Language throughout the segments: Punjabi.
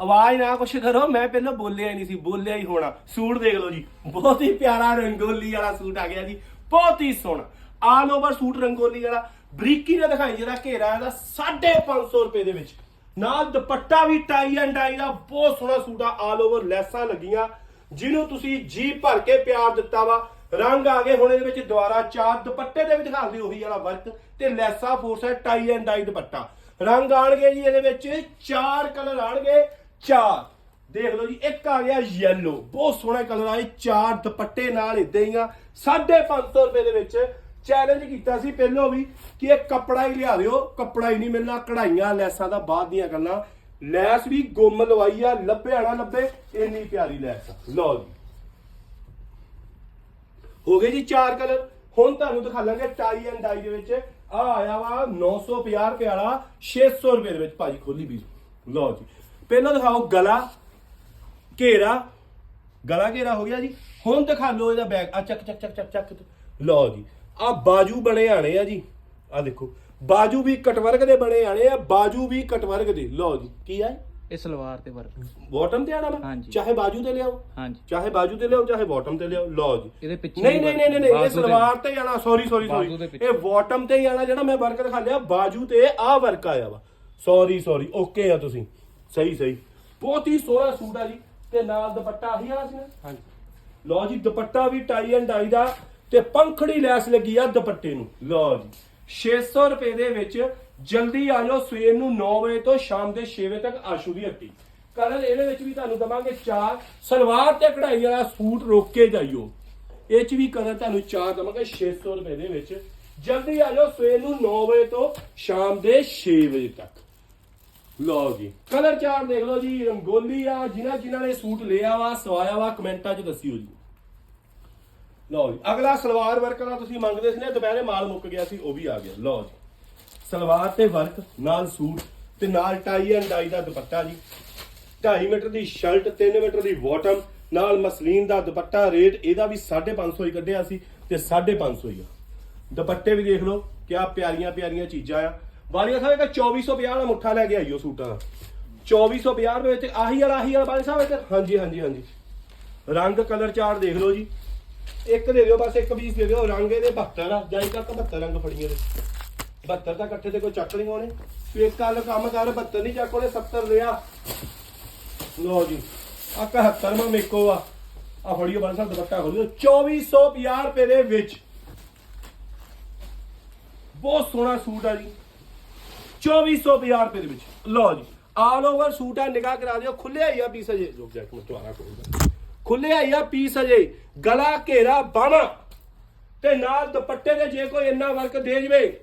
ਆਵਾਜ਼ ਨਾ ਕੁਛ ਕਰੋ, ਮੈਂ ਪਹਿਲਾਂ ਬੋਲਿਆ ਹੀ ਨਹੀਂ ਸੀ, ਬੋਲਿਆ ਹੀ ਹੋਣਾ। ਸੂਟ ਦੇਖ ਲਓ ਜੀ, ਬਹੁਤ ਹੀ ਪਿਆਰਾ ਰੰਗੋਲੀ ਵਾਲਾ ਸੂਟ ਆ ਗਿਆ ਜੀ, ਬਹੁਤ ਹੀ ਸੋਹਣਾ। ਆਲ ਓਵਰ ਸੂਟ ਰੰਗੋਲੀ ਵਾਲਾ, ਬਰੀਕੀ ਨਾਲ ਦਿਖਾਈ, ਜਿਹੜਾ ਘੇਰਾ ਇਹਦਾ 550 ਰੁਪਏ ਦੇ ਵਿੱਚ। ਨਾਲ ਦੁਪੱਟਾ ਵੀ ਟਾਈ ਐਂਡ ਡਾਈ ਦਾ, ਬਹੁਤ ਸੋਹਣਾ ਸੂਟ ਆ ਆਲ ਓਵਰ ਲੈਸਾਂ ਲੱਗੀਆਂ। ਜਿਹਨੂੰ ਤੁਸੀਂ ਜੀ ਭਰ ਕੇ ਪਿਆਰ ਦਿੱਤਾ ਵਾ, ਰੰਗ ਆ ਗਏ ਹੁਣ ਇਹਦੇ ਵਿੱਚ ਦੁਆਰਾ ਚਾਰ ਦੁਪੱਟੇ ਦੇ ਵੀ ਦਿਖਾਉਂਦੇ ਉਹੀ ਵਾਲਾ ਵਰਕ ਤੇ ਲੈਸਾ ਫੋਰਸ ਹੈ ਟਾਈ ਐਂਡ ਡਾਈ ਦੁਪੱਟਾ। ਰੰਗ ਆਣਗੇ ਜੀ ਇਹਦੇ ਵਿੱਚ, ਚਾਰ ਕਲਰ ਆਣਗੇ ਚਾਰ। ਦੇਖ ਲਓ ਜੀ, ਇੱਕ ਆ ਗਿਆ ਯੈਲੋ ਬਹੁਤ ਸੋਹਣਾ ਕਲਰ ਆ ਇਹ ਚਾਰ ਦੁਪੱਟੇ ਨਾਲ ਇਦਾਂ ਹੀ ਆ। 550 ਰੁਪਏ ਦੇ ਵਿੱਚ ਚੈਲੰਜ ਕੀਤਾ ਸੀ ਪਹਿਲਾਂ ਵੀ ਕਿ ਇਹ ਕੱਪੜਾ ਹੀ ਲਿਆ ਦਿਓ, ਕੱਪੜਾ ਹੀ ਨਹੀਂ ਮਿਲਣਾ, ਕਢਾਈਆਂ, ਲੈਸਾਂ ਦਾ ਬਾਅਦ ਦੀਆਂ ਗੱਲਾਂ। ਲੈਸ ਵੀ ਗੁੰਮ ਲਵਾਈ ਆ ਲੱਭਿਆ ਨਾ ਲੱਭੇ, ਇੰਨੀ ਪਿਆਰੀ ਲੈਸ ਆ। ਲਓ ਜੀ। ਹੋ ਗਏ ਜੀ ਚਾਰ ਕਲਰ ਹੁਣ ਤੁਹਾਨੂੰ ਦਿਖਾ ਲਾਂਗੇ ਟਾਈ ਐਂਡ ਡਾਈ ਦੇ ਵਿੱਚ। ਆ ਆਇਆ ਵਾ 950 ਰੁਪਏ ਵਾਲਾ 600 ਰੁਪਏ ਦੇ ਵਿੱਚ ਭਾਜੀ ਖੋਲੀ ਵੀ ਲਓ ਜੀ। ਪਹਿਲਾਂ ਦਿਖਾਓ ਗਲਾ ਘੇਰਾ। ਗਲਾ ਘੇਰਾ ਹੋ ਗਿਆ ਜੀ। ਹੁਣ ਦਿਖਾ ਲਓ ਇਹਦਾ ਬੈਗ ਆ ਚੱਕ ਚੱਕ ਚੱਕ ਚੱਕ ਚੱਕ ਲਓ ਜੀ। ਆ ਬਾਜੂ ਬਣੇ ਆਣੇ ਆ ਜੀ। ਆ ਦੇਖੋ। ਬਾਜੂ ਵੀ ਕਟਵਰਗ ਦੇ ਬਣੇ ਆਣੇ ਆ ਬਾਜੂ ਵੀ ਕਟਵਰਗ ਦੇ। ਲਓ ਜੀ ਕੀ ਆ ਇਹ? ਸਲਵਾਰ ਤੇ ਵਰਕ ਬਾਟਮ ਤੇ ਆਣਾ ਹਾਂਜੀ। ਚਾਹੇ ਬਾਜੂ ਤੇ ਲਿਆਓ। ਹਾਂਜੀ। ਚਾਹੇ ਬਾਜੂ ਤੇ ਲਿਆਓ ਚਾਹੇ ਬਾਟਮ ਤੇ ਲਿਆਓ। ਲਓ ਜੀ। ਇਹਦੇ ਪਿੱਛੇ ਨਹੀਂ ਨਹੀਂ ਨਹੀਂ ਨਹੀਂ ਨਹੀਂ, ਇਹ ਬਾਜੂ ਸਲਵਾਰ ਤੇ ਜਾਣਾ ਸੌਰੀ ਸੌਰੀ ਬਾਜੂ ਸੌਰੀ ਪਿੱਛੇ। ਇਹ ਬਾਟਮ ਤੇ ਹੀ ਆਣਾ ਜਿਹੜਾ ਮੈਂ ਵਰਕ ਦਿਖਾ ਲਿਆ। ਬਾਜੂ ਤੇ ਆਹ ਵਰਕ ਆਇਆ ਵਾ। ਸੌਰੀ ਸੌਰੀ ਓਕੇ ਆ ਤੁਸੀਂ। ਸਹੀ ਸਹੀ। ਬਹੁਤ ਹੀ ਸੋਹਣਾ ਸੂਟ ਆ ਜੀ ਤੇ ਨਾਲ ਦੁਪੱਟਾ ਆਹੀ ਆਣਾ ਸੀ ਨਾ? ਹਾਂਜੀ। ਲਓ ਜੀ ਦੁਪੱਟਾ ਵੀ ਟਾਈ ਐਂਡ ਡਾਈ ਦਾ ਤੇ ਪੰਖੜੀ ਲੈਸ ਲੱਗੀ ਆ ਦੁਪੱਟੇ ਨੂੰ। ਲਓ ਜੀ। 600 ਰੁਪਏ ਦੇ ਵਿੱਚ ਜਲਦੀ ਆ ਜਾਓ ਸਵੇਰ ਨੂੰ 9 ਵਜੇ ਤੋਂ ਸ਼ਾਮ ਦੇ 6 ਵਜੇ ਤੱਕ ਆਸ਼ੂ ਦੀ ਹੱਟੀ। ਕਲਰ ਇਹਦੇ ਵਿੱਚ ਵੀ ਤੁਹਾਨੂੰ ਦਵਾਂਗੇ ਚਾਰ ਸਲਵਾਰ ਤੇ ਕਢਾਈ ਵਾਲਾ ਸੂਟ ਰੋਕ ਕੇ ਜਾਈਓ। ਇਹ ਚ ਵੀ ਕਲਰ ਤੁਹਾਨੂੰ ਚਾਰ ਦਵਾਂਗੇ 600 ਰੁਪਏ ਦੇ ਵਿੱਚ। ਜਲਦੀ ਆ ਜਾਓ ਸਵੇਰ ਨੂੰ 9 ਵਜੇ ਤੋਂ ਸ਼ਾਮ ਦੇ 6 ਵਜੇ ਤੱਕ। ਲਓ ਜੀ। ਕਲਰ ਚਾਰ ਦੇਖ ਲਓ ਜੀ, ਰੰਗੋਲੀ ਆ, ਜਿਨ੍ਹਾਂ ਜਿਨ੍ਹਾਂ ਨੇ ਸੂਟ ਲਿਆ ਵਾ, ਸਵਾਇਆ ਵਾ, ਕਮੈਂਟਾਂ 'ਚ ਦੱਸਿਓ ਜੀ। ਲਓ ਜੀ, ਅਗਲਾ ਸਲਵਾਰ ਵਰਕ ਦਾ ਤੁਸੀਂ ਮੰਗਦੇ ਸੀ ਨਾ, ਦੁਪਹਿਰੇ ਮਾਲ ਮੁੱਕ ਗਿਆ ਸੀ, ਉਹ ਵੀ ਆ ਗਿਆ। ਲਓ ਜੀ, ਸਲਵਾਰ ਤੇ ਵਰਕ ਨਾਲ ਸੂਟ ਤੇ ਨਾਲ ਟਾਈ ਐਂਡ ਡਾਈ ਦਾ ਦੁਪੱਟਾ ਜੀ। 2.5 ਮੀਟਰ ਦੀ ਸ਼ਰਟ 3 ਮੀਟਰ ਦੀ ਬਾਟਮ ਨਾਲ ਮਸਲੀਨ ਦਾ ਦੁਪੱਟਾ ਰੇਟ ਇਹਦਾ ਵੀ 550 ਹੀ ਕੱਢਿਆ ਸੀ ਤੇ 550 ਹੀ ਆ। ਦੁਪੱਟੇ ਵੀ ਦੇਖ ਲਓ, ਕਿਆ ਪਿਆਰੀਆਂ ਪਿਆਰੀਆਂ ਚੀਜ਼ਾਂ ਆ। ਵਾਲੀਆ ਸਾਹਿਬ ਇੱਕ 2450 ਵਾਲਾ ਮੁੱਠਾ ਲੈ ਕੇ ਆਈਓ ਸੂਟਾਂ ਦਾ। 2450 ਦੇ ਵਿੱਚ ਆਹੀ ਵਾਲਾ ਆਹੀ ਵਾਲਾ ਵਾਲੀ ਸਾਹਿਬ ਇੱਕ। ਹਾਂਜੀ ਹਾਂਜੀ ਹਾਂਜੀ। ਰੰਗ ਕਲਰ ਚਾਰ ਦੇਖ ਲਓ ਜੀ। ਇੱਕ ਦੇ ਦਿਓ, ਬਸ ਇੱਕ ਪੀਸ ਦੇ ਦਿਓ। ਰੰਗ ਇਹਦੇ 72 ਆ ਜਾਈ ਤੱਕ 72 ਰੰਗ ਫੜੀਏ ਦੇ 72 ਤਾਂ ਇਕੱਠੇ ਤੇ ਕੋਈ ਚੱਕ ਨਹੀਂ ਹੋਣੇ ਤੂੰ ਇੱਕ ਗੱਲ ਕੰਮ ਕਰ 72 ਨਹੀਂ ਚੱਕ ਉਹਨੇ 70 ਲਿਆ ਲਓ ਜੀ, ਆ 71 ਮਾ ਮੇਕੋ ਆ। ਆ ਫੜੀਓ ਬਣ ਸਾਹਿਬ, ਦੁਪੱਟਾ ਖੋਲਿਓ। 2450 ਰੁਪਏ ਦੇ ਵਿੱਚ। ਬਹੁਤ ਸੋਹਣਾ ਸੂਟ ਆ ਜੀ। 2450 ਰੁਪਏ ਦੇ ਵਿੱਚ। ਲਓ ਜੀ ਆਲ ਓਵਰ ਸੂਟ ਆ ਨਿਗਾਹ ਕਰਾ ਦਿਓ ਖੁੱਲਿਆ ਹੀ ਆ ਪੀਸ ਅਜੇ। ਰੁਕ ਜਾ ਇੱਕ ਮਿੰਟ, ਦੁਬਾਰਾ ਖੁੱਲਿਆ ਹੀ ਆ ਪੀਸ ਅਜੇ। ਗਲਾ ਘੇਰਾ ਬਾਣਾ ਤੇ ਨਾਲ ਦੁਪੱਟੇ ਦੇ ਜੇ ਕੋਈ ਇੰਨਾ ਵਰਕ ਦੇ ਜਵੇ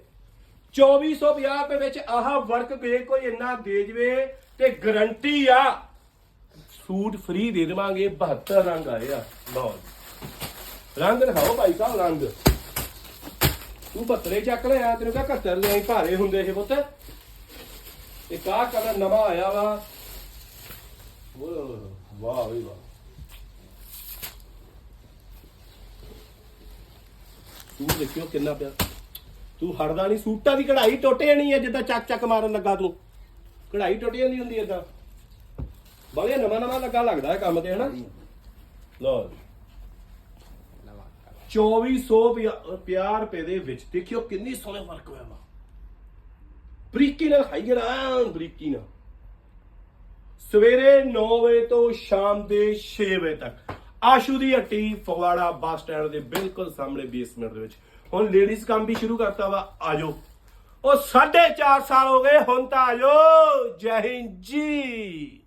2450 ਰੁਪਏ ਵਿੱਚ ਆਹ ਵਰਕ ਜੇ ਕੋਈ ਇੰਨਾ ਦੇ ਜਵੇ, ਤੇ ਗਰੰਟੀ ਆ। ਸੂਟ ਫ੍ਰੀ ਦੇ ਦੇਵਾਂਗੇ 72 ਰੰਗ ਆਏ ਆ। ਲਓ ਜੀ। ਰੰਗ ਦਿਖਾਓ ਭਾਈ ਸਾਹਿਬ, ਰੰਗ। ਤੂੰ ਬੱਤਰੇ ਚੱਕ ਲਿਆ ਤੈਨੂੰ ਕਹਾ 71 ਲਿਆਈ ਭਾਰੇ ਹੁੰਦੇ ਇਹ ਪੁੱਤ। ਇਹ ਕਾ ਕਲਰ ਨਵਾਂ ਆਇਆ ਵਾ। ਓਹ, ਵਾਹ ਵੀ ਵਾਹ। ਤੂੰ ਦੇਖਿਓ ਕਿੰਨਾ ਪਿਆ। ਤੂੰ ਹਟਦਾ ਨਹੀਂ ਸੂਟਾਂ ਦੀ ਕਢਾਈ ਟੁੱਟ ਜਾਣੀ ਹੈ ਜਿੱਦਾਂ ਚੱਕ ਚੱਕ ਮਾਰਨ ਲੱਗਾ ਤੂੰ। ਕਢਾਈ ਟੁੱਟ ਜਾਂਦੀ ਹੁੰਦੀ ਏਦਾਂ। ਬਾਲੇ ਨਵਾਂ ਨਵਾਂ ਲੱਗਾ ਲੱਗਦਾ ਹੈ ਕੰਮ ਤੇ ਹਨਾ? ਲਓ 2450 ਰੁਪਏ ਦੇ ਵਿੱਚ। ਦੇਖਿਓ ਕਿੰਨੀ ਸੋਹਣੇ ਫ਼ਰਕ ਹੋਇਆ ਵਾ ਬਰੀਕੀ ਨਾਲ ਖਾਈ ਜਰਾ ਬਰੀਕੀ ਨਾਲ। ਸਵੇਰੇ 9 ਵਜੇ ਤੋਂ ਸ਼ਾਮ ਦੇ 6 ਵਜੇ ਤੱਕ। ਆਸ਼ੂ ਦੀ ਹੱਟੀ ਫਗਵਾੜਾ ਬੱਸ ਸਟੈਂਡ ਦੇ ਬਿਲਕੁਲ ਸਾਹਮਣੇ ਬੇਸਮੈਂਟ ਦੇ ਵਿੱਚ। ਹੁਣ ਲੇਡੀਜ਼ ਕੰਮ ਵੀ ਸ਼ੁਰੂ ਕਰਤਾ ਵਾ, ਆਜੋ। ਉਹ 4.5 ਸਾਲ ਹੋ ਗਏ, ਹੁਣ ਤਾਂ ਆਜੋ। ਜੈ ਹਿੰਦ ਜੀ।